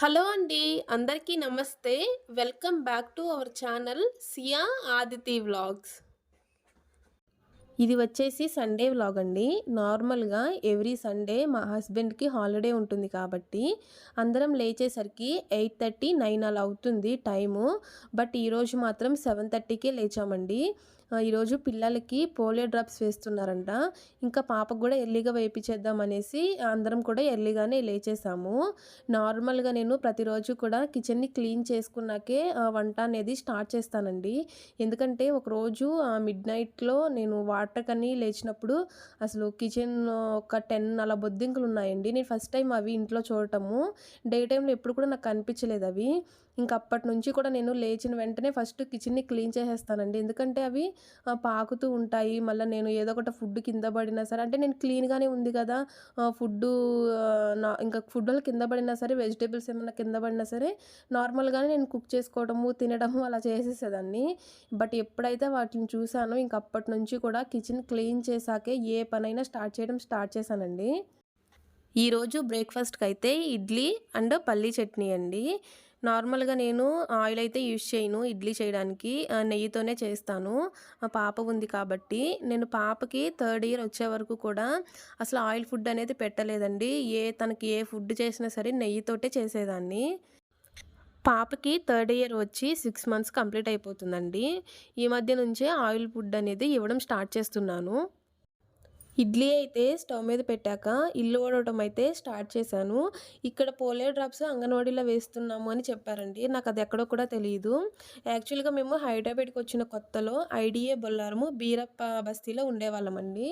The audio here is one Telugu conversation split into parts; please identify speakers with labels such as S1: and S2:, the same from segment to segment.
S1: హలో అండి. అందరికీ నమస్తే. Welcome back to our channel Siya Aditi vlogs. ఇది వచ్చేసి సండే వ్లాగ్ అండి. నార్మల్‌గా ఎవ్రీ సండే మా హస్బెండ్‌కి హాలిడే ఉంటుంది కాబట్టి, అందరం లేచేసరికి 8:30, 9 అలా అవుతుంది టైము. బట్ ఈరోజు మాత్రం 7:30కే లేచామండి. ఈరోజు పిల్లలకి పోలియో డ్రాప్స్ వేస్తున్నారంట. ఇంకా పాపకు కూడా ఎర్లీగా వేయించేద్దాం అనేసి అందరం కూడా ఎర్లీగానే లేచేసాము. నార్మల్‌గా నేను ప్రతిరోజు కూడా కిచెన్‌ని క్లీన్ చేసుకున్నాకే వంట అనేది స్టార్ట్ చేస్తానండి. ఎందుకంటే ఒకరోజు మిడ్ నైట్లో నేను వాటర్ పట్టకని లేచినప్పుడు అసలు కిచెన్ ఒక 10 అలా బొద్దింకలు ఉన్నాయండి నేను ఫస్ట్ టైం అవి ఇంట్లో చూడటము. డే టైంలో ఎప్పుడు కూడా నాకు కనిపించలేదవి. ఇంక అప్పటినుంచి కూడా నేను లేచిన వెంటనే ఫస్ట్ కిచెన్‌ని క్లీన్ చేసేస్తానండి. ఎందుకంటే అవి పాకుతూ ఉంటాయి. మళ్ళీ నేను ఏదో ఒకటి ఫుడ్ కింద పడినా సరే అంటే నేను క్లీన్‌గానే ఉంది కదా! ఫుడ్ ఫుడ్డు నా ఇంకా ఫుడ్‌లు కింద పడినా సరే, వెజిటేబుల్స్ ఏమైనా కింద పడినా సరే, నార్మల్‌గానే నేను కుక్ చేసుకోవడము, తినడము అలా చేసేసేదాన్ని. బట్ ఎప్పుడైతే వాటిని చూసానో ఇంక అప్పటినుంచి కూడా కిచెన్ క్లీన్ చేశాకే ఏ పనైనా స్టార్ట్ చేయడం స్టార్ట్ చేశానండి. ఈరోజు బ్రేక్ఫాస్ట్కి అయితే ఇడ్లీ అండ్ పల్లీ చట్నీ అండి. నార్మల్‌గా నేను ఆయిల్ అయితే యూజ్ చేయను ఇడ్లీ చేయడానికి. నెయ్యితోనే చేస్తాను. పాప ఉంది కాబట్టి. నేను పాపకి థర్డ్ ఇయర్ వచ్చే వరకు కూడా అసలు ఆయిల్ ఫుడ్ అనేది పెట్టలేదండి. ఏ తనకి ఏ ఫుడ్ చేసినా సరే నెయ్యితోటే చేసేదాన్ని. పాపకి థర్డ్ ఇయర్ వచ్చి సిక్స్ మంత్స్ కంప్లీట్ అయిపోతుందండి. ఈ మధ్య నుంచే ఆయిల్ ఫుడ్ అనేది ఇవ్వడం స్టార్ట్ చేస్తున్నాను. ఇడ్లీ అయితే స్టవ్ మీద పెట్టాక ఇల్లు ఊడవటం అయితే స్టార్ట్ చేశాను. ఇక్కడ పోలియో డ్రాప్స్ అంగన్వాడీలో వేస్తున్నాము అని చెప్పారండి. నాకు అది ఎక్కడో కూడా తెలియదు యాక్చువల్‌గా మేము హైదరాబాద్కి వచ్చిన కొత్తలో ఐడిఏ బొల్లారము బీరప్ప బస్తీలో ఉండేవాళ్ళమండి.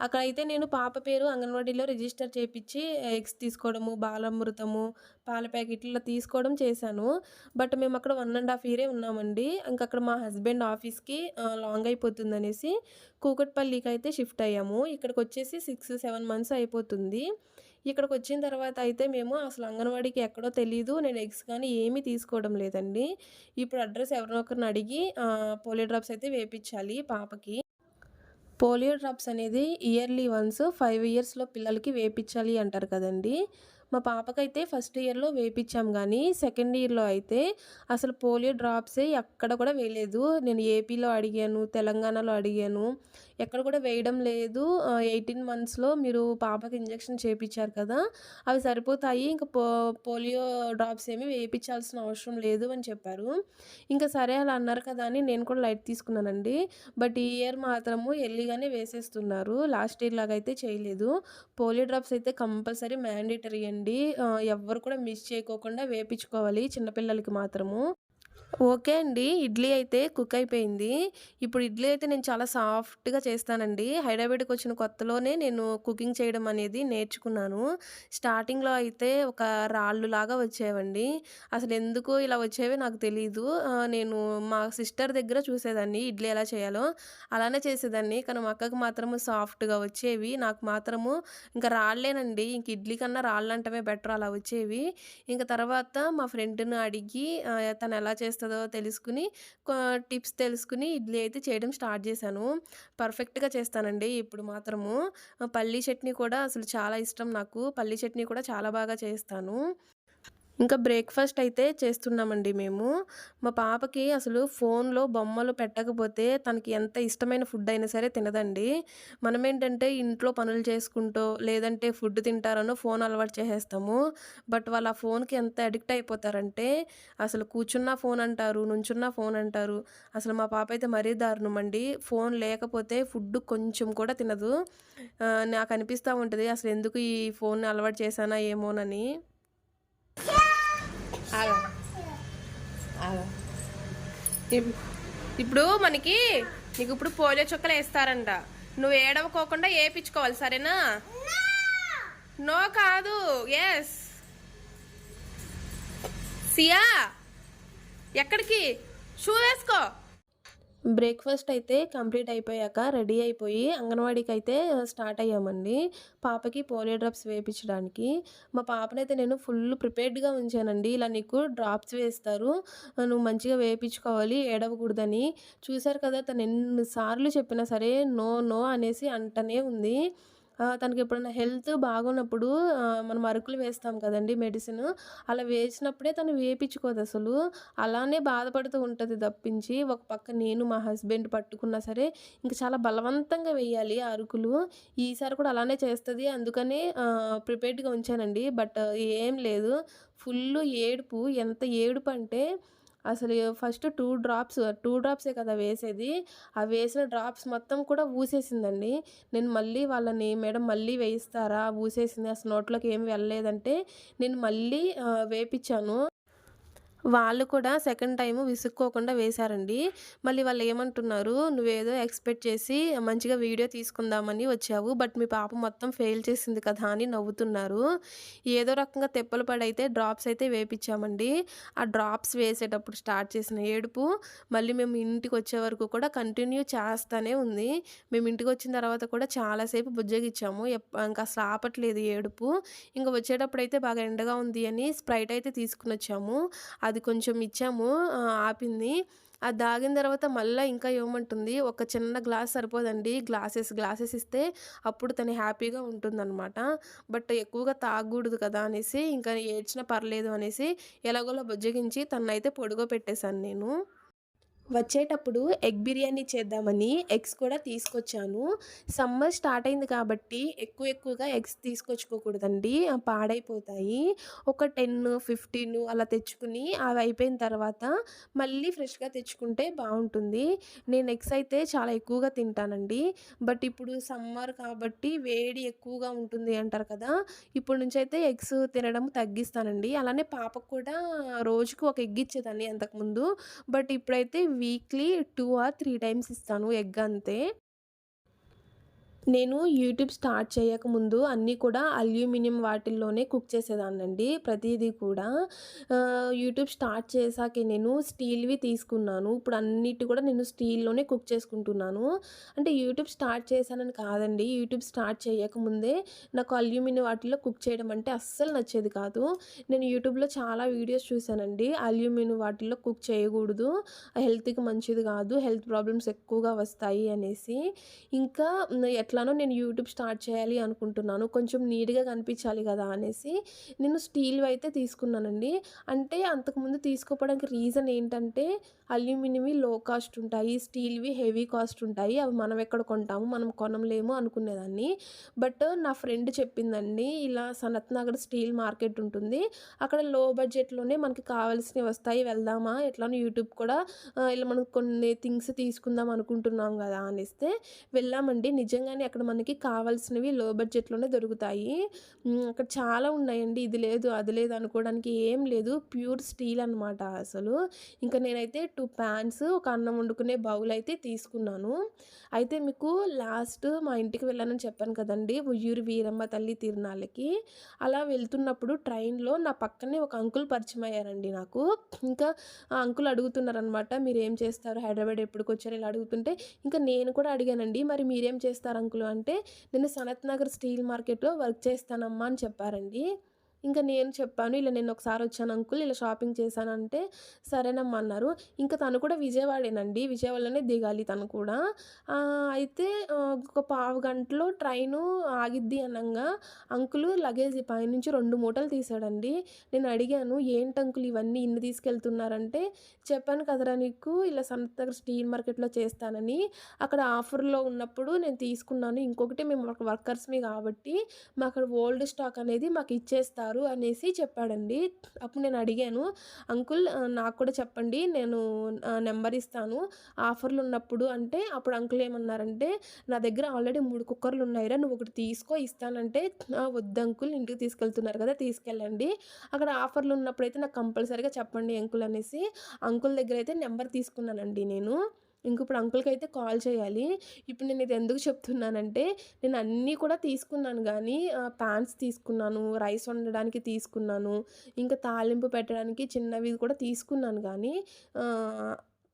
S1: అక్కడైతే నేను పాప పేరు అంగన్వాడీలో రిజిస్టర్ చేయించి ఎగ్స్ తీసుకోవడము, బాలామృతము, పాల ప్యాకెట్లు తీసుకోవడం చేశాను. బట్ మేము అక్కడ 1 ½ ఇయరే ఉన్నామండి. ఇంకా అక్కడ మా హస్బెండ్ ఆఫీస్‌కి లాంగ్ అయిపోతుంది అనేసి కూకట్పల్లికి అయితే షిఫ్ట్ అయ్యాము. ఇక్కడికొచ్చేసి 6, 7 మంత్స్ అయిపోతుంది. ఇక్కడికొచ్చిన తర్వాత అయితే మేము అసలు అంగన్వాడీకి ఎక్కడో తెలీదు. నేను ఎగ్స్ కానీ ఏమీ తీసుకోవడం లేదండి. ఇప్పుడు అడ్రస్ ఎవరినొకరిని అడిగి పోలియో డ్రాప్స్ అయితే వేపించాలి పాపకి. పోలియో డ్రాప్స్ అనేది ఇయర్లీ వన్స్ ఫైవ్ ఇయర్స్‌లో పిల్లలకి వేపించాలి అంటారు కదండీ! మా పాపకైతే ఫస్ట్ ఇయర్‌లో వేయించాం కానీ సెకండ్ ఇయర్‌లో అయితే అసలు పోలియో డ్రాప్సే ఎక్కడ కూడా వేయలేదు. నేను ఏపీలో అడిగాను, తెలంగాణలో అడిగాను. ఎక్కడ కూడా వేయడం లేదు. ఎయిటీన్ మంత్స్‌లో మీరు పాపకి ఇంజెక్షన్ చేయించారు కదా! అవి సరిపోతాయి. ఇంకా పో పోలియో డ్రాప్స్ ఏమి వేయించాల్సిన అవసరం లేదు అని చెప్పారు. ఇంకా సరే అలా అన్నారు కదా! అని నేను కూడా లైట్ తీసుకున్నానండి. బట్ ఈ ఇయర్ మాత్రము ఎర్లీగానే వేసేస్తున్నారు. లాస్ట్ ఇయర్ లాగా అయితే చేయలేదు. పోలియో డ్రాప్స్ అయితే కంపల్సరీ మ్యాండేటరీ అండి. అండి ఎవ్వరు కూడా మిస్ చేయకోకుండా వేయించుకోవాలి చిన్నపిల్లలకి మాత్రము. ఓకే అండి. ఇడ్లీ అయితే కుక్ అయిపోయింది. ఇప్పుడు ఇడ్లీ అయితే నేను చాలా సాఫ్ట్‌గా చేస్తానండి. హైదరాబాద్కి వచ్చిన కొత్తలోనే నేను కుకింగ్ చేయడం అనేది నేర్చుకున్నాను. స్టార్టింగ్‌లో అయితే ఒక రాళ్ళులాగా వచ్చేవండి. అసలు ఎందుకు ఇలా వచ్చేవి నాకు తెలీదు. నేను మా సిస్టర్ దగ్గర చూసేదాన్ని ఇడ్లీ ఎలా చేయాలో. అలానే చేసేదాన్ని. కానీ మా అక్కకు మాత్రము సాఫ్ట్‌గా వచ్చేవి. నాకు మాత్రము ఇంకా రాళ్ళేనండి. ఇంక ఇడ్లీ కన్నా రాళ్ళు అంటమే బెటర్ అలా వచ్చేవి. ఇంక తర్వాత మా ఫ్రెండ్‌ని అడిగి తను ఎలా చేస్తుందో తెలుసుకుని టిప్స్ తెలుసుకుని ఇడ్లీ అయితే చేయడం స్టార్ట్ చేశాను. పర్ఫెక్ట్‌గా చేస్తానండి ఇప్పుడు మాత్రము. పల్లీ చట్నీ కూడా అసలు చాలా ఇష్టం నాకు. పల్లీ చట్నీ కూడా చాలా బాగా చేస్తాను. ఇంకా బ్రేక్‌ఫాస్ట్ అయితే చేస్తున్నామండి మేము. మా పాపకి అసలు ఫోన్‌లో బొమ్మలు పెట్టకపోతే తనకి ఎంత ఇష్టమైన ఫుడ్ అయినా సరే తినదండి. మనమేంటంటే ఇంట్లో పనులు చేసుకుంటో, లేదంటే ఫుడ్ తింటారనో ఫోన్ అలవాటు చేసేస్తాము. బట్ వాళ్ళు ఆ ఫోన్‌కి ఎంత అడిక్ట్ అయిపోతారంటే అసలు కూర్చున్న ఫోన్ అంటారు, నుంచున్న ఫోన్ అంటారు. అసలు మా పాప అయితే మరీ దారుణం అండి. ఫోన్ లేకపోతే ఫుడ్ కొంచెం కూడా తినదు. నాకు అనిపిస్తూ ఉంటుంది అసలు ఎందుకు ఈ ఫోన్‌ని అలవాటు చేశానా ఏమోనని. ఇప్పుడు మనకి నీకు ఇప్పుడు పోలియో చుక్కలు వేస్తారంట. నువ్వు ఏడవకోకుండా ఏపిచ్చుకోవాలి సరేనా? నో కాదు. ఎస్ సియా ఎక్కడికి? షూ వేసుకో. బ్రేక్‌ఫాస్ట్ అయితే కంప్లీట్ అయిపోయాక రెడీ అయిపోయి అంగన్వాడీకైతే స్టార్ట్ అయ్యామండి. పాపకి పోలియో డ్రాప్స్ వేయించడానికి మా పాపనైతే నేను ఫుల్ ప్రిపేర్డ్‌గా ఉంచానండి. ఇలా నీకు డ్రాప్స్ వేస్తారు. నువ్వు మంచిగా వేయించుకోవాలి ఏడవకూడదని. చూశారు కదా! తను ఎన్ని సార్లు చెప్పినా సరే నో, నో అనేసి అంటనే ఉంది. తనకి ఎప్పుడైనా హెల్త్ బాగున్నప్పుడు మనం అరుకులు వేస్తాం కదండీ మెడిసిన్. అలా వేసినప్పుడే తను వేపిచ్చుకోదసలు. అలానే బాధపడుతూ ఉంటుంది తప్పించి, ఒక పక్క నేను మా హస్బెండ్ పట్టుకున్నా సరే, ఇంకా చాలా బలవంతంగా వేయాలి ఆ అరుకులు. ఈసారి కూడా అలానే చేస్తుంది అందుకనే ప్రిపేర్డ్‌గా ఉంచానండి. బట్ ఏం లేదు. ఫుల్ ఏడుపు. ఎంత ఏడుపు అంటే అసలు ఫస్ట్ టూ డ్రాప్స్ టూ డ్రాప్సే కదా వేసేది. ఆ వేసిన డ్రాప్స్ మొత్తం కూడా ఊసేసిందండి. నేను మళ్ళీ వాళ్ళని మేడం మళ్ళీ వేయిస్తారా? ఊసేసింది అసలు నోట్లోకి ఏమి వెళ్ళలేదంటే, నేను మళ్ళీ వేపించాను వాళ్ళు కూడా సెకండ్ టైం విసుక్కోకుండా వేశారండి. మళ్ళీ వాళ్ళు ఏమంటున్నారు "నువ్వేదో ఎక్స్‌పెక్ట్ చేసి మంచిగా వీడియో తీసుకుందామని వచ్చావు. బట్ మీ పాప మొత్తం ఫెయిల్ చేసింది కదా!" అని నవ్వుతున్నారు. ఏదో రకంగా తిప్పలు పడైతే డ్రాప్స్ అయితే వేపించామండి ఆ డ్రాప్స్ వేసేటప్పుడు స్టార్ట్ చేసిన ఏడుపు, మళ్ళీ మేము ఇంటికొచ్చే వరకు కూడా కంటిన్యూ చేస్తానే ఉంది. మేము ఇంటికి వచ్చిన తర్వాత కూడా చాలాసేపు బుజ్జగిచ్చాము. ఇంకా అసలు ఆపట్లేదు ఏడుపు. ఇంకా వచ్చేటప్పుడు అయితే బాగా ఎండగా ఉంది అని స్ప్రైట్ అయితే తీసుకుని వచ్చాము అది కొంచెం ఇచ్చాము. ఆపింది. అది తాగిన తర్వాత మళ్ళీ ఇంకా ఇవ్వమంటుంది. ఒక చిన్న గ్లాస్ సరిపోదండి. గ్లాసెస్, గ్లాసెస్ ఇస్తే అప్పుడు తను హ్యాపీగా ఉంటుందనమాట. బట్ ఎక్కువగా తాగకూడదు కదా! అనేసి ఇంకా ఏడ్చినా పర్లేదు అనేసి ఎలాగోలా బుజ్జగించి పొడుగో పెట్టేసాను నేను. వచ్చేటప్పుడు ఎగ్ బిర్యానీ చేద్దామని ఎగ్స్ కూడా తీసుకొచ్చాను. సమ్మర్ స్టార్ట్ అయింది కాబట్టి ఎక్కువ ఎక్కువగా ఎగ్స్ తీసుకొచ్చుకోకూడదండి. పాడైపోతాయి. ఒక 10, 15 అలా తెచ్చుకుని అవి అయిపోయిన తర్వాత మళ్ళీ ఫ్రెష్‌గా తెచ్చుకుంటే బాగుంటుంది నేను ఎగ్స్ అయితే చాలా ఎక్కువగా తింటానండి. బట్ ఇప్పుడు సమ్మర్ కాబట్టి వేడి ఎక్కువగా ఉంటుంది అంటారు కదా! ఇప్పటి అయితే ఎగ్స్ తినడం తగ్గిస్తానండి. అలానే పాపకు కూడా రోజుకు ఒక ఎగ్ ఇచ్చేదాన్ని అంతకుముందు. బట్ ఇప్పుడైతే weekly two or three times ఇస్తాను ఎగ్ అంతే. నేను యూట్యూబ్ స్టార్ట్ చేయకముందు అన్నీ కూడా అల్యూమినియం వాటిల్లోనే కుక్ చేసేదాన్నండి ప్రతిదీ కూడా. యూట్యూబ్ స్టార్ట్ చేశాకే నేను స్టీల్‌వి తీసుకున్నాను. ఇప్పుడు అన్నిటి కూడా నేను స్టీల్‌లోనే కుక్ చేసుకుంటున్నాను. అంటే యూట్యూబ్ స్టార్ట్ చేశానని కాదండి. యూట్యూబ్ స్టార్ట్ చేయకముందే నాకు అల్యూమినియం వాటిల్లో కుక్ చేయడం అంటే అస్సలు నచ్చేది కాదు. నేను యూట్యూబ్‌లో చాలా వీడియోస్ చూశానండి. అల్యూమినియం వాటిల్లో కుక్ చేయకూడదు. హెల్త్‌కి మంచిది కాదు. హెల్త్ ప్రాబ్లమ్స్ ఎక్కువగా వస్తాయి అనేసి. ఇంకా ఎట్లానో నేను యూట్యూబ్ స్టార్ట్ చేయాలి అనుకుంటున్నాను. కొంచెం నీట్‌గా కనిపించాలి కదా! అనేసి నేను స్టీల్‌వి అయితే తీసుకున్నానండి. అంటే అంతకుముందు తీసుకోపోవడానికి రీజన్ ఏంటంటే అల్యూమినియంవి లో కాస్ట్ ఉంటాయి. స్టీల్‌వి హెవీ కాస్ట్ ఉంటాయి. అవి మనం ఎక్కడ కొంటాము? మనం కొనలేము అనుకునేదాన్ని. బట్ నా ఫ్రెండ్ చెప్పిందండి. ఇలా సనత్ నగర్ స్టీల్ మార్కెట్ ఉంటుంది. అక్కడ లో బడ్జెట్‌లోనే మనకి కావాల్సినవి వస్తాయి. వెళ్దామా? ఎట్లానో యూట్యూబ్ కూడా ఇలా మనం కొన్ని థింగ్స్ తీసుకుందాం అనుకుంటున్నాం కదా! అనేస్తే వెళ్ళామండి. నిజంగానే అక్కడ మనకి కావాల్సినవి లో బడ్జెట్‌లోనే దొరుకుతాయి. అక్కడ చాలా ఉన్నాయండి. ఇది లేదు, అది లేదు అనుకోవడానికి ఏం లేదు. ప్యూర్ స్టీల్ అనమాట అసలు. ఇంకా నేనైతే టూ ప్యాన్స్ ఒక అన్నం వండుకునే బౌల్ అయితే తీసుకున్నాను. అయితే మీకు లాస్ట్ మా ఇంటికి వెళ్ళానని చెప్పాను కదండి ఉయ్యూరు వీరమ్మ తల్లి తిరునాళ్ళకి. అలా వెళ్తున్నప్పుడు ట్రైన్‌లో నా పక్కనే ఒక అంకుల్ పరిచయం అయ్యారండి నాకు. ఇంకా ఆ అంకుల్ అడుగుతున్నారనమాట. మీరు ఏం చేస్తారు? హైదరాబాద్ ఎప్పటికొచ్చారు?" ఇలా అడుగుతుంటే ఇంకా నేను కూడా అడిగానండి. "మరి మీరేం చేస్తారు అంకులు అంటే, "నేను సనత్ నగర్ స్టీల్ మార్కెట్‌లో వర్క్ చేస్తానమ్మా" అని చెప్పారండి. ఇంకా నేను చెప్పాను, "ఇలా నేను ఒకసారి వచ్చాను అంకుల్. ఇలా షాపింగ్ చేశానంటే" సరేనమ్మా అన్నారు. ఇంకా తను కూడా విజయవాడేనండి. విజయవాడలోనే దిగాలి తను కూడా. అయితే ఒక పావు గంటలో ట్రైను ఆగిద్ది అనంగా అంకులు లగేజ్ పైనుంచి రెండు మూటలు తీసాడండి. నేను అడిగాను, "ఏంటి అంకులు ఇవన్నీ ఇన్ని తీసుకెళ్తున్నారంటే" చెప్పాను కదరా నీకు ఇలా సనత్ స్టీల్ మార్కెట్‌లో చేస్తానని. అక్కడ ఆఫర్‌లో ఉన్నప్పుడు నేను తీసుకున్నాను. ఇంకొకటి మేము వర్కర్స్‌మి కాబట్టి మాకు ఓల్డ్ స్టాక్ అనేది మాకు ఇచ్చేస్తారు అనేసి చెప్పాడండి. అప్పుడు నేను అడిగాను, "అంకుల్ నాకు కూడా చెప్పండి. నేను నెంబర్ ఇస్తాను. ఆఫర్‌లు ఉన్నప్పుడు" అంటే అప్పుడు అంకుల్ ఏమన్నారంటే, "నా దగ్గర ఆల్రెడీ మూడు కుక్కర్‌లు ఉన్నాయిరా. నువ్వు ఒకటి తీసుకో ఇస్తానంటే" వద్దు అంకుల్ ఇంటికి తీసుకెళ్తున్నారు కదా! తీసుకెళ్ళండి. అక్కడ ఆఫర్‌లు ఉన్నప్పుడైతే నాకు కంపల్సరీగా చెప్పండి అంకుల్" అనేసి అంకుల్ దగ్గర అయితే నెంబర్ తీసుకున్నానండి నేను. ఇంక ఇప్పుడు అయితే కాల్ చేయాలి. ఇప్పుడు నేను ఇది ఎందుకు చెప్తున్నానంటే, నేను అన్నీ కూడా తీసుకున్నాను కానీ ఆహ్, పాన్స్ తీసుకున్నాను, రైస్ వండడానికి తీసుకున్నాను, ఇంకా తాలింపు పెట్టడానికి చిన్నవి కూడా తీసుకున్నాను కానీ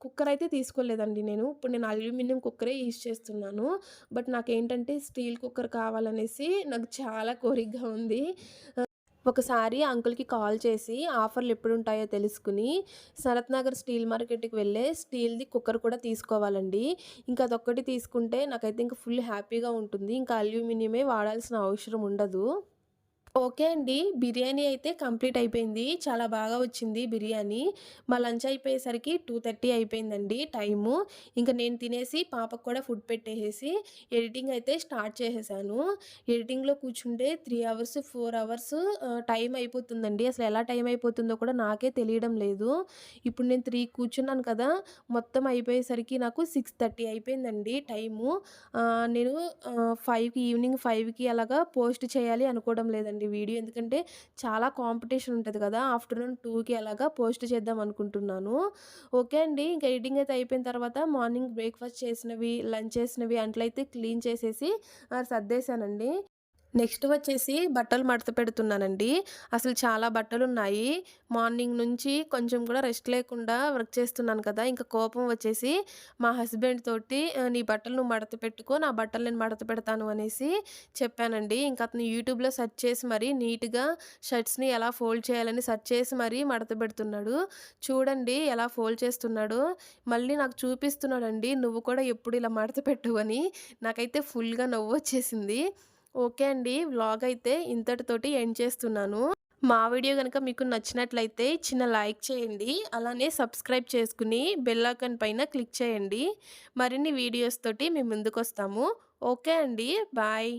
S1: కుక్కర్ అయితే తీసుకోలేదండి నేను. ఇప్పుడు నేను అల్యూమినియం కుక్కరే యూజ్ చేస్తున్నాను. బట్ నాకేంటంటే స్టీల్ కుక్కర్ కావాలనేసి నాకు చాలా కోరికగా ఉంది. ఒకసారి అంకుల్‌కి కాల్ చేసి ఆఫర్‌లు ఎప్పుడుంటాయో తెలుసుకుని శరత్ నగర్ స్టీల్ మార్కెట్‌కి వెళ్ళే స్టీల్‌ది కుక్కర్ కూడా తీసుకోవాలండి. ఇంకా అదొక్కటి తీసుకుంటే నాకైతే ఇంకా ఫుల్ హ్యాపీగా ఉంటుంది. ఇంకా అల్యూమినియమే వాడాల్సిన అవసరం ఉండదు. ఓకే అండి. బిర్యానీ అయితే కంప్లీట్ అయిపోయింది. చాలా బాగా వచ్చింది బిర్యానీ. మా లంచ్ అయిపోయేసరికి 2:30 అయిపోయిందండి టైము. ఇంకా నేను తినేసి పాపకు కూడా ఫుడ్ పెట్టేసేసి ఎడిటింగ్ అయితే స్టార్ట్ చేసేసాను. ఎడిటింగ్‌లో కూర్చుంటే three hours, four hours time అయిపోతుందండి. అసలు ఎలా టైం అయిపోతుందో కూడా నాకే తెలియడం లేదు. ఇప్పుడు నేను త్రీ కూర్చున్నాను కదా! మొత్తం అయిపోయేసరికి నాకు 6:30 అయిపోయిందండి టైము. నేను ఫైవ్కి ఈవినింగ్ ఫైవ్కి అలాగా పోస్ట్ చేయాలి అనుకోవడం లేదండి వీడియో. ఎందుకంటే చాలా కాంపిటీషన్ ఉంటుంది కదా! ఆఫ్టర్‌నూన్ టూకి అలాగా పోస్ట్ చేద్దాం అనుకుంటున్నాను. ఓకే అండి. ఇంకా ఎడిటింగ్ అయితే అయిపోయిన తర్వాత మార్నింగ్ బ్రేక్‌ఫాస్ట్ చేసినవి, లంచ్ చేసినవి అంట్లయితే క్లీన్ చేసేసి సర్దేశానండి. నెక్స్ట్ వచ్చేసి బట్టలు మడత పెడుతున్నానండి. అసలు చాలా బట్టలు ఉన్నాయి మార్నింగ్ నుంచి కొంచెం కూడా రెస్ట్ లేకుండా వర్క్ చేస్తున్నాను కదా! ఇంకా కోపం వచ్చేసి మా హస్బెండ్ తోటి "నీ బట్టలు నువ్వు మడత పెట్టుకో. నా బట్టలు నేను మడత పెడతాను" అనేసి చెప్పానండి. ఇంక అతను యూట్యూబ్‌లో సెర్చ్ చేసి మరీ నీట్‌గా షర్ట్స్‌ని ఎలా ఫోల్డ్ చేయాలని సెర్చ్ చేసి మరీ మడత పెడుతున్నాడు. చూడండి ఎలా ఫోల్డ్ చేస్తున్నాడు మళ్ళీ నాకు చూపిస్తున్నాడండి. "నువ్వు కూడా ఎప్పుడు ఇలా మడత పెట్టు" అని. నాకైతే ఫుల్‌గా నవ్వొచ్చేసింది. ఓకే అండి. వ్లాగ్ అయితే ఇంతటితోటి ఎండ్ చేస్తున్నాను. మా వీడియో కనుక మీకు నచ్చినట్లయితే చిన్న లైక్ చేయండి. అలానే సబ్స్క్రైబ్ చేసుకుని బెల్లాకన్ పైన క్లిక్ చేయండి. మరిన్ని వీడియోస్ తోటి ముందుకు వస్తాము ఓకే అండి. బాయ్.